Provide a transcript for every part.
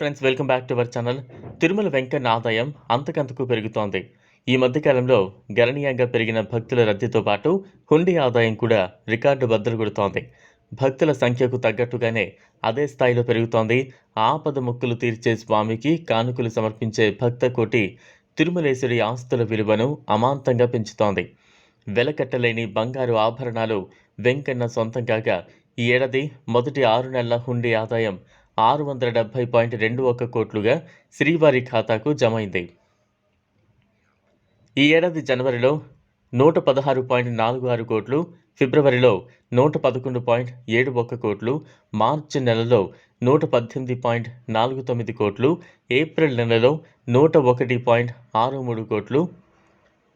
Friends welcome back to our channel Tirumala Venkanna ఆదాయం అంతకంతకు పెరుగుతోంది. ఈ మధ్యకాలంలో గణనీయంగా పెరిగిన భక్తుల రద్దీతో పాటు హుండీ ఆదాయం కూడా రికార్డు బద్దలు కొడుతోంది భక్తుల సంఖ్యకు తగ్గట్టుగానే అదే స్థాయిలో పెరుగుతోంది. ఆపద మొక్కులు తీర్చే స్వామికి కానుకలు సమర్పించే భక్త కోటి తిరుమలేశ్వరి ఆస్తుల విలువను అమాంతంగా పెంచుతోంది. వెలకట్టలేని బంగారు ఆభరణాలు వెంకన్న సొంతం కాగా ఈ ఏడాది మొదటి ఆరు నెలల హుండీ ఆదాయం ఆరు వందల డెబ్బై పాయింట్ రెండు ఒక్క కోట్లుగా శ్రీవారి ఖాతాకు జమ అయింది ఈ ఏడాది జనవరిలో నూట పదహారు పాయింట్ నాలుగు ఆరు కోట్లు ఫిబ్రవరిలో నూట పదకొండు పాయింట్ ఏడు ఒక్క కోట్లు మార్చి నెలలో నూట పద్దెనిమిది పాయింట్ నాలుగు తొమ్మిది కోట్లు ఏప్రిల్ నెలలో నూట ఒకటి పాయింట్ ఆరు మూడు కోట్లు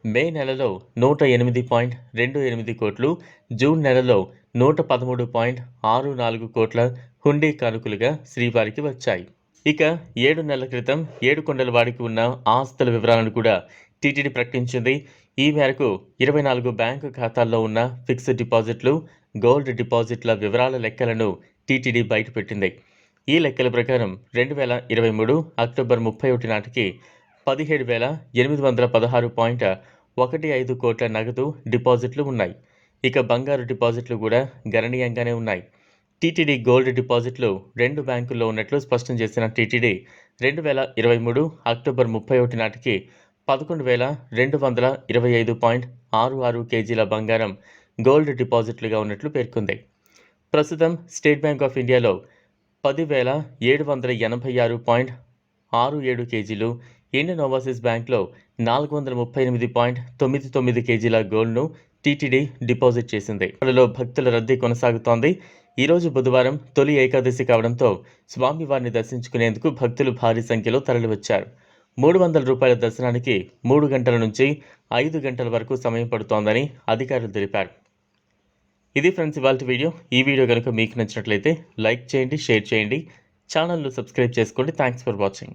మే నెలలో నూట ఎనిమిది పాయింట్ రెండు ఎనిమిది కోట్లు జూన్ నెలలో నూట పదమూడు పాయింట్ ఆరు నాలుగు కోట్ల హుండీ కానుకలుగా శ్రీవారికి వచ్చాయి. ఇక ఏడు నెలల క్రితం ఏడుకొండల వాడికి ఉన్న ఆస్తుల వివరాలను కూడా టీటీడీ ప్రకటించింది. ఈ మేరకు ఇరవై నాలుగు బ్యాంకు ఖాతాల్లో ఉన్న ఫిక్స్డ్ డిపాజిట్లు గోల్డ్ డిపాజిట్ల వివరాల లెక్కలను టీటీడీ బయటపెట్టింది. ఈ లెక్కల ప్రకారం రెండు వేల ఇరవై మూడు అక్టోబర్ ముప్పై ఒకటి నాటికి పదిహేడు వేల ఎనిమిది వందల పదహారు పాయింట్ ఒకటి ఐదు కోట్ల నగదు డిపాజిట్లు ఉన్నాయి. ఇక బంగారు డిపాజిట్లు కూడా గణనీయంగానే ఉన్నాయి. టీటీడీ గోల్డ్ డిపాజిట్లు రెండు బ్యాంకుల్లో ఉన్నట్లు స్పష్టం చేసిన టీటీడీ రెండు వేల ఇరవై మూడు అక్టోబర్ ముప్పై ఒకటి నాటికి పదకొండు వేల రెండు వందల ఇరవై ఐదు పాయింట్ ఆరు ఆరు కేజీల బంగారం గోల్డ్ డిపాజిట్లుగా ఉన్నట్లు పేర్కొంది. ప్రస్తుతం స్టేట్ బ్యాంక్ ఆఫ్ ఇండియాలో పదివేల ఏడు వందల ఎనభై ఆరు పాయింట్ ఆరు ఏడు కేజీలు ఇండియన్ ఓవర్సీస్ బ్యాంక్లో నాలుగు వందల ముప్పై ఎనిమిది పాయింట్ తొమ్మిది తొమ్మిది కేజీల గోల్డ్ను టీటీడీ డిపాజిట్ చేసింది. అందులో భక్తుల రద్దీ కొనసాగుతోంది. ఈరోజు బుధవారం తొలి ఏకాదశి కావడంతో స్వామివారిని దర్శించుకునేందుకు భక్తులు భారీ సంఖ్యలో తరలివచ్చారు. మూడు వందల రూపాయల దర్శనానికి మూడు గంటల నుంచి ఐదు గంటల వరకు సమయం పడుతోందని అధికారులు తెలిపారు. ఇది ఫ్రెండ్స్ ఇవాళ వీడియో. ఈ వీడియో కనుక మీకు నచ్చినట్లయితే లైక్ చేయండి షేర్ చేయండి. ఛానల్ను సబ్స్క్రైబ్ చేసుకోండి. Thanks for watching.